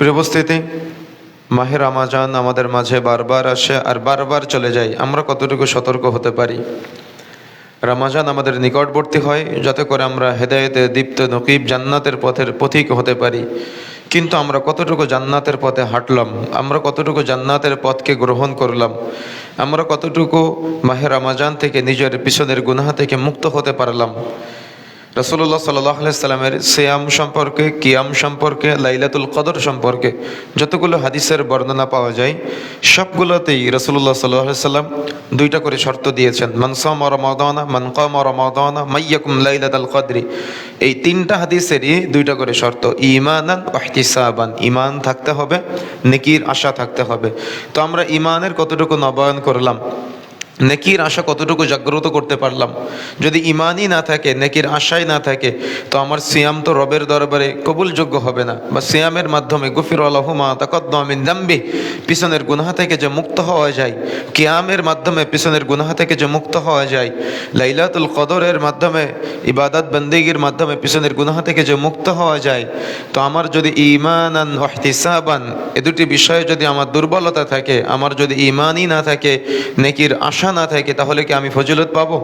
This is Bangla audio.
উপস্থিতি মাহের আমাজান আমাদের মাঝে বারবার আসে আর বারবার চলে যায়। আমরা কতটুকু সতর্ক হতে পারি? রামাজান আমাদের নিকটবর্তী হয়, যাতে করে আমরা হেদায়েতে, দীপ্ত, নকিব, জান্নাতের পথের পথিক হতে পারি। কিন্তু আমরা কতটুকু জান্নাতের পথে হাঁটলাম? আমরা কতটুকু জান্নাতের পথকে গ্রহণ করলাম? আমরা কতটুকু মাহের রামাজান থেকে নিজের পিছনের গুনাহা থেকে মুক্ত হতে পারলাম? রসুল্লাহ সাল্লাহ সাল্লামের সিয়াম সম্পর্কে, কিয়াম সম্পর্কে, লাইলাতুল কদর সম্পর্কে যতগুলো হাদিসের বর্ণনা পাওয়া যায়, সবগুলোতেই রসুল্লাহ সাল্লাহ সাল্লাম দুইটা করে শর্ত দিয়েছেন। মানসাম রমাদানা মানকাম রমাদানা, মাইয়াকুম লাইলাতুল কদরি। এই তিনটা হাদিসেরই দুইটা করে শর্ত ইমানান ওহতিসাবান ইমান থাকতে হবে, নেকির আশা থাকতে হবে। তো আমরা ইমানের কতটুকু নবায়ন করলাম? নেকির আশা কতটুকু জাগ্রত করতে পারলাম? যদি ইমানই না থাকে, নেকির আশাই না থাকে, তো আমার সিয়াম তো রবের দরবারে কবুলযোগ্য হবে না। বা সিয়ামের মাধ্যমে গফির আলহমা তাকদ্দমিন দাম্বি পিছনের গুনাহা থেকে যে মুক্ত হওয়া যায়। কিয়ামের মাধ্যমে পিছনের গুনাহা থেকে যে মুক্ত হওয়া যায়। লাইলাতুল কদরের মাধ্যমে, ইবাদত বন্দিগির মাধ্যমে পিছনের গুনাহা থেকে যে মুক্ত হওয়া যায়। তো আমার যদি ইমানান ওহতিসাবান এ দুটি বিষয়ে যদি আমার দুর্বলতা থাকে, আমার যদি ইমানই না থাকে, নেকির আশা না থাকে তাহলে কি আমি ফজিলত পাবো?